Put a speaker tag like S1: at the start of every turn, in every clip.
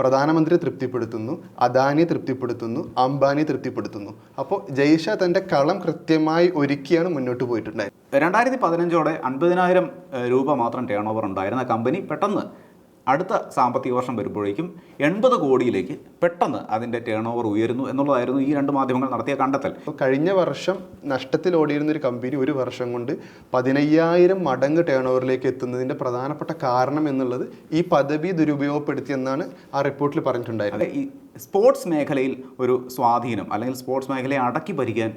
S1: പ്രധാനമന്ത്രി തൃപ്തിപ്പെടുത്തുന്നു അദാനി തൃപ്തിപ്പെടുത്തുന്നു അംബാനി തൃപ്തിപ്പെടുത്തുന്നു. അപ്പോൾ ജയ്ഷ തന്റെ കളം കൃത്യമായി ഒരുക്കിയാണ് മുന്നോട്ട് പോയിട്ടുണ്ടായത്
S2: രണ്ടായിരത്തി പതിനഞ്ചോടെ അൻപതിനായിരം രൂപ മാത്രം ടേൺ ഓവർ ഉണ്ടായിരുന്ന കമ്പനി പെട്ടെന്ന് അടുത്ത സാമ്പത്തിക വർഷം വരുമ്പോഴേക്കും എൺപത് കോടിയിലേക്ക് പെട്ടെന്ന് അതിന്റെ ടേൺ ഓവർ ഉയരുന്നു എന്നുള്ളതായിരുന്നു ഈ രണ്ട് മാധ്യമങ്ങൾ നടത്തിയ കണ്ടെത്തൽ.
S1: കഴിഞ്ഞ വർഷം നഷ്ടത്തിൽ ഓടിയിരുന്ന ഒരു കമ്പനി ഒരു വർഷം കൊണ്ട് പതിനയ്യായിരം മടങ്ങ് ടേൺ ഓവറിലേക്ക് എത്തുന്നതിന്റെ പ്രധാനപ്പെട്ട കാരണം എന്നുള്ളത് ഈ പദവി ദുരുപയോഗപ്പെടുത്തിയെന്നാണ് ആ റിപ്പോർട്ടിൽ പറഞ്ഞിട്ടുണ്ടായിരുന്നത്.
S2: ഈ സ്പോർട്സ് മേഖലയിൽ ഒരു സ്വാധീനം അല്ലെങ്കിൽ സ്പോർട്സ് മേഖലയെ അടക്കി ഭരിക്കാൻ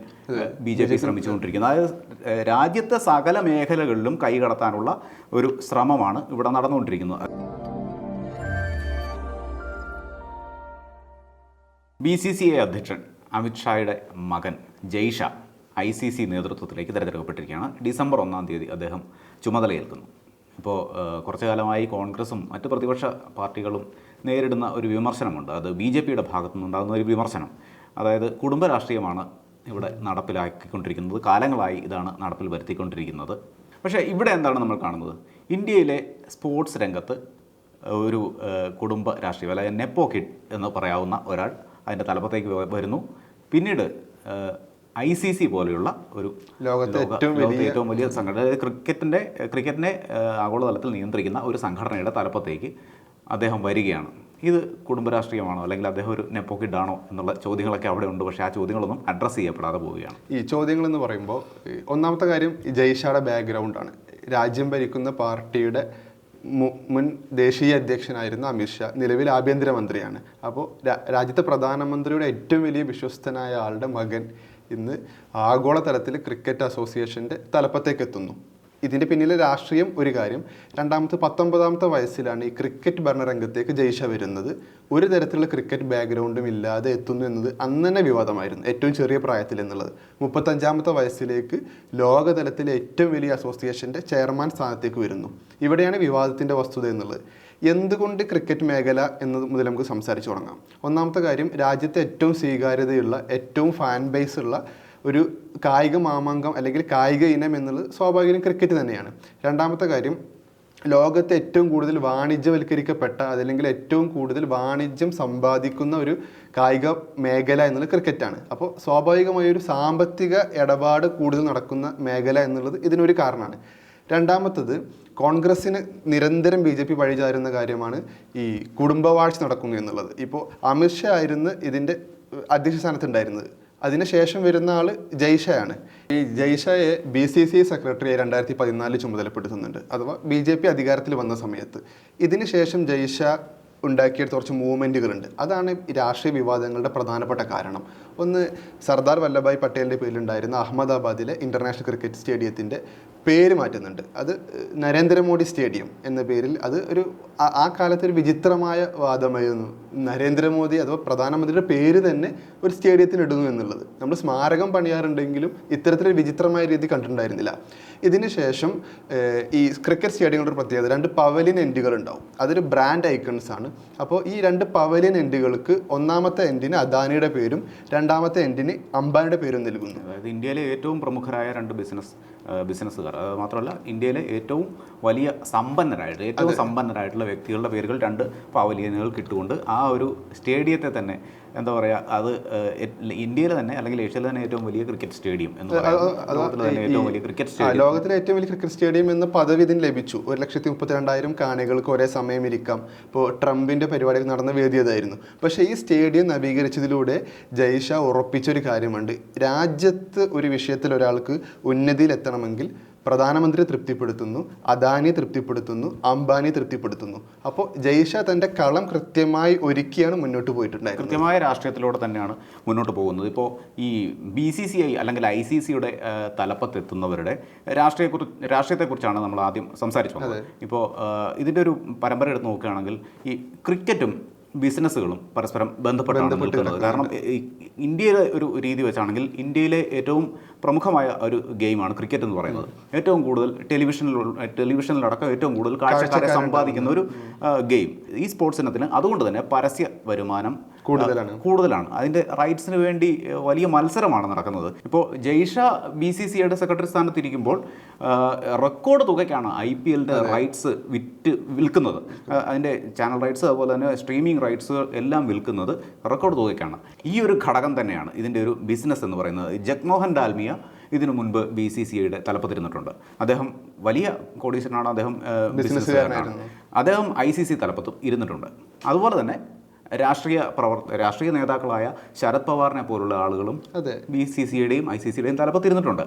S2: ബി ജെ പി ശ്രമിച്ചുകൊണ്ടിരിക്കുന്നത് അതായത് രാജ്യത്തെ സകല മേഖലകളിലും കൈകടത്താനുള്ള ഒരു ശ്രമമാണ് ഇവിടെ നടന്നുകൊണ്ടിരിക്കുന്നത്. ബി സി സി ഐ അധ്യക്ഷൻ അമിത്ഷായുടെ മകൻ ജയ്ഷ ഐ സി സി നേതൃത്വത്തിലേക്ക് തിരഞ്ഞെടുക്കപ്പെട്ടിരിക്കുകയാണ്. ഡിസംബർ ഒന്നാം തീയതി അദ്ദേഹം ചുമതലയേൽക്കുന്നു. ഇപ്പോൾ കുറച്ചു കാലമായി കോൺഗ്രസും മറ്റ് പ്രതിപക്ഷ പാർട്ടികളും നേരിടുന്ന ഒരു വിമർശനമുണ്ട്. അത് ബി ജെ പിയുടെ ഭാഗത്തു നിന്നുണ്ടാകുന്ന ഒരു വിമർശനം. അതായത് കുടുംബ രാഷ്ട്രീയമാണ് ഇവിടെ നടപ്പിലാക്കിക്കൊണ്ടിരിക്കുന്നത്. കാലങ്ങളായി ഇതാണ് നടപ്പിൽ വരുത്തിക്കൊണ്ടിരിക്കുന്നത്. പക്ഷേ ഇവിടെ എന്താണ് നമ്മൾ കാണുന്നത്? ഇന്ത്യയിലെ സ്പോർട്സ് രംഗത്ത് ഒരു കുടുംബ രാഷ്ട്രീയം അല്ലെങ്കിൽ നെപ്പോ കിഡ് എന്ന് പറയാവുന്ന ഒരാൾ അതിന്റെ തലപ്പത്തേക്ക് വരുന്നു. പിന്നീട് ഐ സി സി പോലെയുള്ള ഒരു
S1: ലോകത്തെ ഏറ്റവും വലിയ
S2: ഏറ്റവും വലിയ സംഘടന അതായത് ക്രിക്കറ്റിന്റെ ക്രിക്കറ്റിനെ ആഗോളതലത്തിൽ നിയന്ത്രിക്കുന്ന ഒരു സംഘടനയുടെ തലപ്പത്തേക്ക് അദ്ദേഹം വരികയാണ്. ഇത് കുടുംബരാഷ്ട്രീയമാണോ അല്ലെങ്കിൽ അദ്ദേഹം ഒരു നെപ്പോ കിഡാണോ എന്നുള്ള ചോദ്യങ്ങളൊക്കെ അവിടെ ഉണ്ട്. പക്ഷേ ആ ചോദ്യങ്ങളൊന്നും അഡ്രസ്സ് ചെയ്യപ്പെടാതെ പോവുകയാണ്.
S1: ഈ ചോദ്യങ്ങൾ എന്ന് പറയുമ്പോൾ ഒന്നാമത്തെ കാര്യം ജയ്ഷയുടെ ബാക്ക്ഗ്രൗണ്ടാണ് രാജ്യം ഭരിക്കുന്ന പാർട്ടിയുടെ മുൻ ദേശീയ അധ്യക്ഷനായിരുന്ന അമിത്ഷാ നിലവിൽ ആഭ്യന്തരമന്ത്രിയാണ്. അപ്പോൾ രാജ്യത്തെ പ്രധാനമന്ത്രിയുടെ ഏറ്റവും വലിയ വിശ്വസ്തനായ ആളുടെ മകൻ ഇന്ന് ആഗോളതലത്തിൽ ക്രിക്കറ്റ് അസോസിയേഷന്റെ തലപ്പത്തേക്ക് എത്തുന്നു ഇതിന്റെ പിന്നിലെ രാഷ്ട്രീയം ഒരു കാര്യം. രണ്ടാമത്തെ പത്തൊമ്പതാമത്തെ വയസ്സിലാണ് ഈ ക്രിക്കറ്റ് ഭരണരംഗത്തേക്ക് ജയിഷ വരുന്നത്. ഒരു തരത്തിലുള്ള ക്രിക്കറ്റ് ബാക്ക്ഗ്രൗണ്ടും ഇല്ലാതെ എത്തുന്നു എന്നത് അന്ന് തന്നെ വിവാദമായിരുന്നു. ഏറ്റവും ചെറിയ പ്രായത്തിൽ എന്നുള്ളത്. മുപ്പത്തഞ്ചാമത്തെ വയസ്സിലേക്ക് ലോകതലത്തിലെ ഏറ്റവും വലിയ അസോസിയേഷന്റെ ചെയർമാൻ സ്ഥാനത്തേക്ക് വരുന്നു. ഇവിടെയാണ് വിവാദത്തിന്റെ വസ്തുത എന്നുള്ളത്. എന്തുകൊണ്ട് ക്രിക്കറ്റ് മേഖല എന്നത് മുതൽ നമുക്ക് സംസാരിച്ചു തുടങ്ങാം. ഒന്നാമത്തെ കാര്യം രാജ്യത്തെ ഏറ്റവും സ്വീകാര്യതയുള്ള ഏറ്റവും ഫാൻ ബേസ് ഉള്ള ഒരു കായിക മാമാങ്കം അല്ലെങ്കിൽ കായിക ഇനം എന്നുള്ളത് സ്വാഭാവികം ക്രിക്കറ്റ് തന്നെയാണ്. രണ്ടാമത്തെ കാര്യം ലോകത്തെ ഏറ്റവും കൂടുതൽ വാണിജ്യവൽക്കരിക്കപ്പെട്ട അതല്ലെങ്കിൽ ഏറ്റവും കൂടുതൽ വാണിജ്യം സമ്പാദിക്കുന്ന ഒരു കായിക മേഖല എന്നുള്ളത് ക്രിക്കറ്റാണ്. അപ്പോൾ സ്വാഭാവികമായ ഒരു സാമ്പത്തിക ഇടപാട് കൂടുതൽ നടക്കുന്ന മേഖല എന്നുള്ളത് ഇതിനൊരു കാരണമാണ്. രണ്ടാമത്തത് കോൺഗ്രസ്സിന് നിരന്തരം ബി ജെ പി വഴിചാരുന്ന കാര്യമാണ് ഈ കുടുംബവാഴ്ച നടക്കുന്നു എന്നുള്ളത്. ഇപ്പോൾ അമിത്ഷാ ആയിരുന്നു ഇതിന്റെ അധ്യക്ഷ സ്ഥാനത്തുണ്ടായിരുന്നത് അതിനുശേഷം വരുന്ന ആൾ ജയ്ഷയാണ്. ഈ ജയ്ഷയെ ബി സി സി സെക്രട്ടറിയെ രണ്ടായിരത്തി പതിനാലിൽ ചുമതലപ്പെടുത്തുന്നുണ്ട്. അഥവാ ബി ജെ പി അധികാരത്തിൽ വന്ന സമയത്ത്. ഇതിനുശേഷം ജയ്ഷ ഉണ്ടാക്കിയെടുത്ത കുറച്ച് മൂവ്മെന്റുകളുണ്ട് അതാണ് രാഷ്ട്രീയ വിവാദങ്ങളുടെ പ്രധാനപ്പെട്ട കാരണം. ഒന്ന് സർദാർ വല്ലഭായ് പട്ടേലിന്റെ പേരിലുണ്ടായിരുന്ന അഹമ്മദാബാദിലെ ഇന്റർനാഷണൽ ക്രിക്കറ്റ് സ്റ്റേഡിയത്തിന്റെ പേര് മാറ്റുന്നുണ്ട്. അത് നരേന്ദ്രമോദി സ്റ്റേഡിയം എന്ന പേരിൽ അത് ഒരു ആ- കാലത്ത് ഒരു വിചിത്രമായ വാദമായിരുന്നു. നരേന്ദ്രമോദി അഥവാ പ്രധാനമന്ത്രിയുടെ പേര് തന്നെ ഒരു സ്റ്റേഡിയത്തിന് ഇടുന്നു എന്നുള്ളത്. നമ്മൾ സ്മാരകം പണിയാറുണ്ടെങ്കിലും ഇത്തരത്തിലൊരു വിചിത്രമായ രീതി കണ്ടിട്ടുണ്ടായിരുന്നില്ല. ഇതിന് ശേഷം ഈ ക്രിക്കറ്റ് സ്റ്റേഡിയങ്ങളുടെ ഒരു പ്രത്യേകത രണ്ട് പവലിൻ എൻഡുകൾ ഉണ്ടാവും. അതൊരു ബ്രാൻഡ് ഐക്കൺസ് ആണ് അപ്പോൾ ഈ രണ്ട് പവലിൻ എൻഡുകൾക്ക് ഒന്നാമത്തെ എൻഡിന് അദാനിയുടെ പേരും രണ്ടാമത്തെ എൻഡിന് അംബാനിയുടെ പേരും നൽകുന്നു.
S2: അതായത് ഇന്ത്യയിലെ ഏറ്റവും പ്രമുഖരായ രണ്ട് ബിസിനസ് ബിസിനസ്സുകാർ. അത് മാത്രമല്ല ഇന്ത്യയിലെ ഏറ്റവും വലിയ സമ്പന്നരായിട്ട് ഏറ്റവും സമ്പന്നരായിട്ടുള്ള വ്യക്തികളുടെ പേരുകൾ രണ്ട് പവലിയനുകൾക്ക് കിട്ടുകൊണ്ട് ആ ഒരു സ്റ്റേഡിയത്തെ തന്നെ എന്താ പറയുക അത് ഇന്ത്യയിൽ തന്നെ അല്ലെങ്കിൽ ഏഷ്യയിൽ തന്നെ ഏറ്റവും വലിയ ക്രിക്കറ്റ് സ്റ്റേഡിയം എന്ന് പറയുന്നത്. ലോകത്തിലെ ഏറ്റവും വലിയ ക്രിക്കറ്റ് സ്റ്റേഡിയം.
S1: ലോകത്തിലെ ഏറ്റവും വലിയ ക്രിക്കറ്റ് സ്റ്റേഡിയം എന്ന പദവി ഇതിന് ലഭിച്ചു. ഒരു ലക്ഷത്തി മുപ്പത്തിരണ്ടായിരം കാണികൾക്ക് ഒരേ സമയം ഇരിക്കാം. ഇപ്പോൾ ട്രംപിന്റെ പരിപാടികൾ നടന്ന വേദി അതായിരുന്നു പക്ഷേ ഈ സ്റ്റേഡിയം നവീകരിച്ചതിലൂടെ ജയ്ഷ ഉറപ്പിച്ചൊരു കാര്യമുണ്ട്. രാജ്യത്ത് ഒരു വിഷയത്തിൽ ഒരാൾക്ക് ഉന്നതിയിലെത്തണമെങ്കിൽ പ്രധാനമന്ത്രി തൃപ്തിപ്പെടുത്തുന്നു അദാനി തൃപ്തിപ്പെടുത്തുന്നു അംബാനി തൃപ്തിപ്പെടുത്തുന്നു. അപ്പോൾ ജയ്ഷ തന്റെ കളം കൃത്യമായി ഒരുക്കിയാണ് മുന്നോട്ട് പോയിട്ടുണ്ടായിരുന്നത്.
S2: കൃത്യമായ രാഷ്ട്രീയത്തിലൂടെ തന്നെയാണ് മുന്നോട്ട് പോകുന്നത്. ഇപ്പോൾ ഈ ബി സി സി ഐ അല്ലെങ്കിൽ ഐ സി സിയുടെ തലപ്പത്തെത്തുന്നവരുടെ രാഷ്ട്രീയ രാഷ്ട്രീയത്തെക്കുറിച്ചാണ് നമ്മൾ ആദ്യം സംസാരിച്ചു വന്നത്. ഇപ്പോൾ ഇതിന്റെ ഒരു പരമ്പര എടുത്ത് നോക്കുകയാണെങ്കിൽ ഈ ക്രിക്കറ്റും ബിസിനസ്സുകളും പരസ്പരം ബന്ധപ്പെട്ടാണ് നിൽക്കുന്നത്. കാരണം ഇന്ത്യയിലെ ഒരു രീതി വെച്ചാണെങ്കിൽ ഇന്ത്യയിലെ ഏറ്റവും പ്രമുഖമായ ഒരു ഗെയിമാണ് ക്രിക്കറ്റ് എന്ന് പറയുന്നത്. ഏറ്റവും കൂടുതൽ ടെലിവിഷനിൽ ടെലിവിഷനിലടക്കം ഏറ്റവും കൂടുതൽ കാഴ്ചക്കാരെ സമ്പാദിക്കുന്ന ഒരു ഗെയിം. ഈ സ്പോർട്സ് ഇനത്തിന് അതുകൊണ്ട് തന്നെ പരസ്യ വരുമാനം
S1: കൂടുതലാണ്.
S2: കൂടുതലാണ്. അതിന്റെ റൈറ്റ്സിന് വേണ്ടി വലിയ മത്സരമാണ് നടക്കുന്നത്. ഇപ്പോൾ ജയ്ഷ ബി സി സിയുടെ സെക്രട്ടറി സ്ഥാനത്തിരിക്കുമ്പോൾ റെക്കോർഡ് തുകയ്ക്കാണ് ഐ പി എല്ലിന്റെ റൈറ്റ്സ് വിറ്റ് വിൽക്കുന്നത്. അതിന്റെ അതിന്റെ ചാനൽ റൈറ്റ്സ് അതുപോലെ തന്നെ സ്ട്രീമിംഗ് റൈറ്റ്സ് എല്ലാം വിൽക്കുന്നത് റെക്കോർഡ് തുകയ്ക്കാണ്. ഈ ഒരു ഘടകം തന്നെയാണ് ഇതിന്റെ ഒരു ബിസിനസ് എന്ന് പറയുന്നത്. ജഗ്മോഹൻ ഡാൽമിയ ഇതിനു മുൻപ് ബി സി സി ഐയുടെ തലപ്പത്തിരുന്നിട്ടുണ്ട്. അദ്ദേഹം വലിയ കോടീശ്വരനാണ്. അദ്ദേഹം ബിസിനസ്സുകാരനാണ് അദ്ദേഹം ഐ സി സി തലപ്പത്തും ഇരുന്നിട്ടുണ്ട്. അതുപോലെ തന്നെ രാഷ്ട്രീയ പ്രവർത്ത രാഷ്ട്രീയ നേതാക്കളായ ശരത് പവാറിനെ പോലുള്ള ആളുകളും
S1: അതെ.
S2: ബി സി സിയുടെയും ഐ സി സിയുടെയും തലപ്പത്തിരുന്നിട്ടുണ്ട്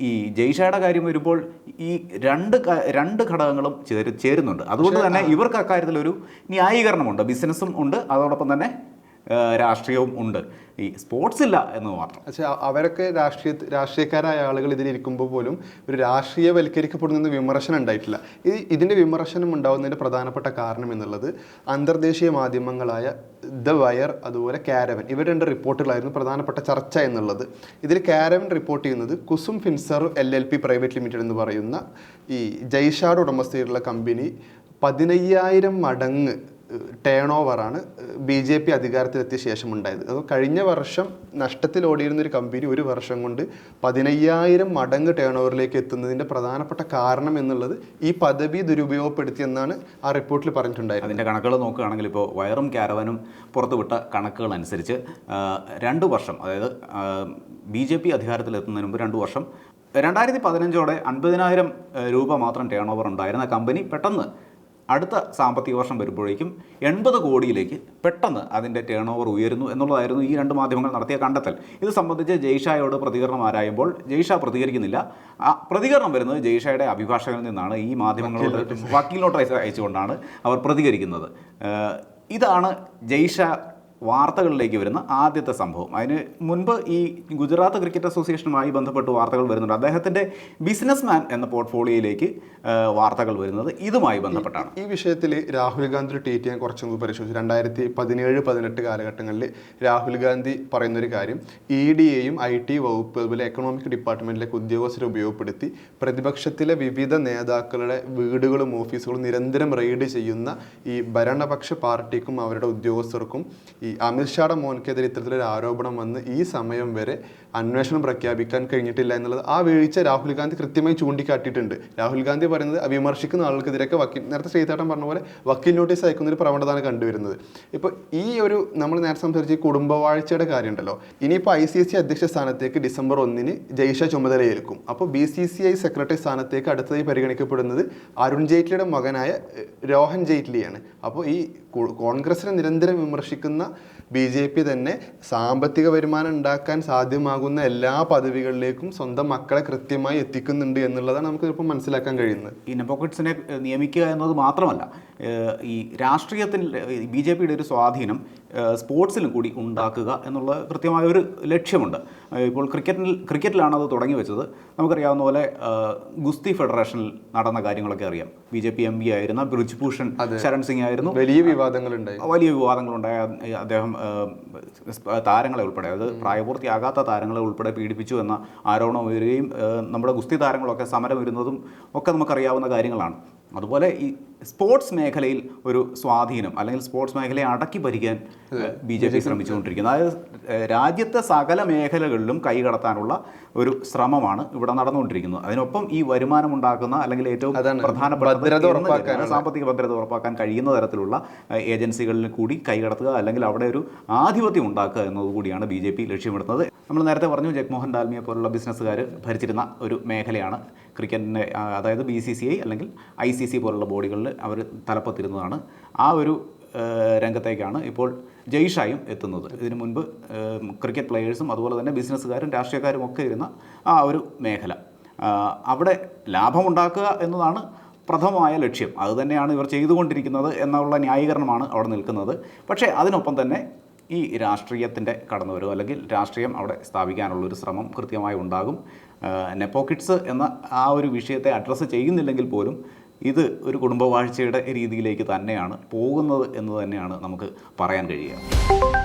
S2: ഈ ജയ്ഷയുടെ കാര്യം വരുമ്പോൾ ഈ രണ്ട് രണ്ട് ഘടകങ്ങളും ചേരുന്നുണ്ട്. അതുകൊണ്ട് തന്നെ ഇവർക്ക് അക്കാര്യത്തിൽ ഒരു ന്യായീകരണമുണ്ട്. ബിസിനസ്സും ഉണ്ട്. അതോടൊപ്പം തന്നെ രാഷ്ട്രീയവും ഉണ്ട്. ഈ സ്പോർട്സ് ഇല്ല എന്ന് മാത്രം.
S1: പക്ഷേ അവരൊക്കെ രാഷ്ട്രീയ രാഷ്ട്രീയക്കാരായ ആളുകൾ ഇതിലിരിക്കുമ്പോൾ പോലും ഒരു രാഷ്ട്രീയവൽക്കരിക്കപ്പെടുന്ന വിമർശനം ഉണ്ടായിട്ടില്ല. ഈ ഇതിന്റെ വിമർശനം ഉണ്ടാകുന്നതിന്റെ പ്രധാനപ്പെട്ട കാരണം എന്നുള്ളത് അന്തർദേശീയ മാധ്യമങ്ങളായ ദ വയർ അതുപോലെ കാരവൻ ഇവർ രണ്ട് റിപ്പോർട്ടുകളായിരുന്നു പ്രധാനപ്പെട്ട ചർച്ച എന്നുള്ളത്. ഇതിൽ കാരവൻ റിപ്പോർട്ട് ചെയ്യുന്നത് Kusum Finserv L L P private limited എന്ന് പറയുന്ന ഈ ജയ്ഷാഡ് ഉടമസ്ഥയിലുള്ള കമ്പനി പതിനയ്യായിരം മടങ്ങ് ടേൺ ഓവറാണ് ബി ജെ പി അധികാരത്തിലെത്തിയ ശേഷം ഉണ്ടായത് അത് കഴിഞ്ഞ വർഷം നഷ്ടത്തിൽ ഓടിയിരുന്ന ഒരു കമ്പനി ഒരു വർഷം കൊണ്ട് പതിനയ്യായിരം മടങ്ങ് ടേൺ ഓവറിലേക്ക് എത്തുന്നതിന്റെ പ്രധാനപ്പെട്ട കാരണം എന്നുള്ളത് ഈ പദവി ദുരുപയോഗപ്പെടുത്തിയെന്നാണ് ആ റിപ്പോർട്ടിൽ പറഞ്ഞിട്ടുണ്ടായത്
S2: അതിന്റെ കണക്കുകൾ നോക്കുകയാണെങ്കിൽ ഇപ്പോൾ വയറും കാരവനും പുറത്തുവിട്ട കണക്കുകൾ അനുസരിച്ച് രണ്ട് വർഷം അതായത് ബി ജെ പി അധികാരത്തിലെത്തുന്നതിന് മുമ്പ് രണ്ട് വർഷം രണ്ടായിരത്തി പതിനഞ്ചോടെ അൻപതിനായിരം രൂപ മാത്രം ടേൺ ഓവർ ഉണ്ടായിരുന്ന കമ്പനി പെട്ടെന്ന് അടുത്ത സാമ്പത്തിക വർഷം വരുമ്പോഴേക്കും എൺപത് കോടിയിലേക്ക് പെട്ടെന്ന് അതിന്റെ ടേൺ ഓവർ ഉയരുന്നു എന്നുള്ളതായിരുന്നു ഈ രണ്ട് മാധ്യമങ്ങൾ നടത്തിയ കണ്ടെത്തൽ. ഇത് സംബന്ധിച്ച് ജയ്ഷായോട് പ്രതികരണം ആരായുമ്പോൾ ജയ്ഷ പ്രതികരിക്കുന്നില്ല. ആ പ്രതികരണം വരുന്നത് ജയ്ഷയുടെ അഭിഭാഷകനിൽ നിന്നാണ് ഈ മാധ്യമങ്ങളോട് വക്കീൽ അയച്ചുകൊണ്ടാണ് അവർ പ്രതികരിക്കുന്നത്. ഇതാണ് ജയ്ഷ വാർത്തകളിലേക്ക് വരുന്ന ആദ്യത്തെ സംഭവം. അതിന് മുൻപ് ഈ ഗുജറാത്ത് ക്രിക്കറ്റ് അസോസിയേഷനുമായി ബന്ധപ്പെട്ട് വാർത്തകൾ വരുന്നുണ്ട്. അദ്ദേഹത്തിന്റെ ബിസിനസ് മാൻ എന്ന പോർട്ട്ഫോളിയോയിലേക്ക് വാർത്തകൾ വരുന്നത് ഇതുമായി ബന്ധപ്പെട്ടാണ്.
S1: ഈ വിഷയത്തിൽ രാഹുൽ ഗാന്ധി ട്വീറ്റ് ഞാൻ കുറച്ചും മുമ്പ് പരിശോധിച്ചു. രണ്ടായിരത്തി പതിനേഴ് പതിനെട്ട് കാലഘട്ടങ്ങളിൽ രാഹുൽ ഗാന്ധി പറയുന്നൊരു കാര്യം ഇ ഡിയെയും ഐ ടി വകുപ്പ് അതുപോലെ എക്കണോമിക് ഡിപ്പാർട്ട്മെന്റിലേക്ക് ഉദ്യോഗസ്ഥരെ ഉപയോഗപ്പെടുത്തി പ്രതിപക്ഷത്തിലെ വിവിധ നേതാക്കളുടെ വീടുകളും ഓഫീസുകളും നിരന്തരം റെയ്ഡ് ചെയ്യുന്ന ഈ ഭരണപക്ഷ പാർട്ടിക്കും അവരുടെ ഉദ്യോഗസ്ഥർക്കും ഈ അമിത്ഷായുടെ മോൻക്കെതിരെ ഇത്തരത്തിലൊരു ആരോപണം വന്ന് ഈ സമയം വരെ അന്വേഷണം പ്രഖ്യാപിക്കാൻ കഴിഞ്ഞിട്ടില്ല എന്നുള്ളത് ആ വീഴ്ച രാഹുൽ ഗാന്ധി കൃത്യമായി ചൂണ്ടിക്കാട്ടിയിട്ടുണ്ട്. രാഹുൽ ഗാന്ധി പറയുന്നത് വിമർശിക്കുന്ന ആളുകൾക്കെതിരെയൊക്കെ വക്കീൽ നേരത്തെ ശ്രീതാട്ടൻ പറഞ്ഞ പോലെ വക്കീൽ നോട്ടീസ് അയക്കുന്ന ഒരു പ്രവണതയാണ് കണ്ടുവരുന്നത്. ഇപ്പോൾ ഈ ഒരു നമ്മൾ നേരത്തെ സംസാരിച്ച കുടുംബവാഴ്ചയുടെ കാര്യമുണ്ടല്ലോ. ഇനിയിപ്പോൾ ഐ സി സി അധ്യക്ഷ സ്ഥാനത്തേക്ക് ഡിസംബർ ഒന്നിന് ജയ്ഷ ചുമതലയേൽക്കും. അപ്പോൾ B C C I secretary സ്ഥാനത്തേക്ക് അടുത്തതായി പരിഗണിക്കപ്പെടുന്നത് അരുൺ ജെയ്റ്റ്ലിയുടെ മകനായ രോഹൻ ജെയ്റ്റ്ലിയാണ്. അപ്പോൾ ഈ കോൺഗ്രസിനെ നിരന്തരം വിമർശിക്കുന്ന ബി ജെ പി തന്നെ സാമ്പത്തിക വരുമാനം ഉണ്ടാക്കാൻ സാധ്യമാകുന്ന എല്ലാ പദവികളിലേക്കും സ്വന്തം മക്കളെ കൃത്യമായി എത്തിക്കുന്നുണ്ട് എന്നുള്ളതാണ് നമുക്ക് ഇപ്പോൾ മനസ്സിലാക്കാൻ കഴിയുന്നത്.
S2: ഇനപോക്കറ്റ്സിനെ നിയമിക്കുക എന്നത് മാത്രമല്ല ഈ രാഷ്ട്രീയത്തിൽ ബി ജെ പിയുടെ ഒരു സ്വാധീനം സ്പോർട്സിലും കൂടി ഉണ്ടാക്കുക എന്നുള്ള കൃത്യമായ ഒരു ലക്ഷ്യമുണ്ട്. ഇപ്പോൾ ക്രിക്കറ്റിൽ ക്രിക്കറ്റിലാണ് അത് തുടങ്ങി വെച്ചത്. നമുക്കറിയാവുന്ന പോലെ ഗുസ്തി ഫെഡറേഷനിൽ നടന്ന കാര്യങ്ങളൊക്കെ അറിയാം. B J P M P ആയിരുന്ന ബ്രിജ്ഭൂഷൺ ശരൺ സിംഗ് ആയിരുന്നു.
S1: വലിയ വിവാദങ്ങളുണ്ടായി.
S2: വലിയ വിവാദങ്ങളുണ്ടായ. അദ്ദേഹം താരങ്ങളെ ഉൾപ്പെടെ അത് പ്രായപൂർത്തിയാകാത്ത താരങ്ങളെ ഉൾപ്പെടെ പീഡിപ്പിച്ചു എന്ന ആരോപണം ഉയരുകയും നമ്മുടെ ഗുസ്തി താരങ്ങളൊക്കെ സമരം വരുന്നതും ഒക്കെ നമുക്കറിയാവുന്ന കാര്യങ്ങളാണ്. അതുപോലെ ഈ സ്പോർട്സ് മേഖലയിൽ ഒരു സ്വാധീനം അല്ലെങ്കിൽ സ്പോർട്സ് മേഖലയെ അടക്കി ഭരിക്കാൻ ബി ജെ പി ശ്രമിച്ചുകൊണ്ടിരിക്കുന്നത് അതായത് രാജ്യത്തെ സകല മേഖലകളിലും കൈകടത്താനുള്ള ഒരു ശ്രമമാണ് ഇവിടെ നടന്നുകൊണ്ടിരിക്കുന്നത്. അതിനൊപ്പം ഈ വരുമാനം ഉണ്ടാക്കുന്ന അല്ലെങ്കിൽ ഏറ്റവും പ്രധാനപ്പെട്ട. സാമ്പത്തിക ഭദ്രത ഉറപ്പാക്കാൻ കഴിയുന്ന തരത്തിലുള്ള ഏജൻസികളിൽ കൂടി കൈകടത്തുക അല്ലെങ്കിൽ അവിടെ ഒരു ആധിപത്യം ഉണ്ടാക്കുക എന്നതുകൂടിയാണ് ബി ജെ പി ലക്ഷ്യമിടുന്നത്. നമ്മൾ നേരത്തെ പറഞ്ഞു ജഗ്മോഹൻ ഡാൽമിയെ പോലുള്ള ബിസിനസ്സുകാർ ഭരിച്ചിരുന്ന ഒരു മേഖലയാണ് ക്രിക്കറ്റിന്റെ അതായത് ബി സി സി ഐ അല്ലെങ്കിൽ ഐ സി സി പോലുള്ള ബോഡികളിൽ അവർ തലപ്പത്തിരുന്നതാണ്. ആ ഒരു രംഗത്തേക്കാണ് ഇപ്പോൾ ജയ്ഷായും എത്തുന്നത്. ഇതിനു മുൻപ് ക്രിക്കറ്റ് പ്ലെയേഴ്സും അതുപോലെ തന്നെ ബിസിനസ്സുകാരും രാഷ്ട്രീയക്കാരും ഒക്കെ ഇരുന്ന ആ ഒരു മേഖല. അവിടെ ലാഭമുണ്ടാക്കുക എന്നതാണ് പ്രഥമമായ ലക്ഷ്യം. അതുതന്നെയാണ് ഇവർ ചെയ്തുകൊണ്ടിരിക്കുന്നത് എന്നുള്ള ന്യായീകരണമാണ് അവിടെ നിൽക്കുന്നത്. പക്ഷേ അതിനൊപ്പം തന്നെ ഈ രാഷ്ട്രീയത്തിന്റെ കടന്നുവരവ് അല്ലെങ്കിൽ രാഷ്ട്രീയം അവിടെ സ്ഥാപിക്കാനുള്ള ഒരു ശ്രമം കൃത്യമായി ഉണ്ടാകും. നെപ്പോക്കിറ്റ്സ് എന്ന ആ ഒരു വിഷയത്തെ അഡ്രസ്സ് ചെയ്യുന്നില്ലെങ്കിൽ പോലും ഇത് ഒരു കുടുംബവാഴ്ചയുടെ രീതിയിലേക്ക് തന്നെയാണ് പോകുന്നത് എന്ന് തന്നെയാണ് നമുക്ക് പറയാൻ കഴിയുക.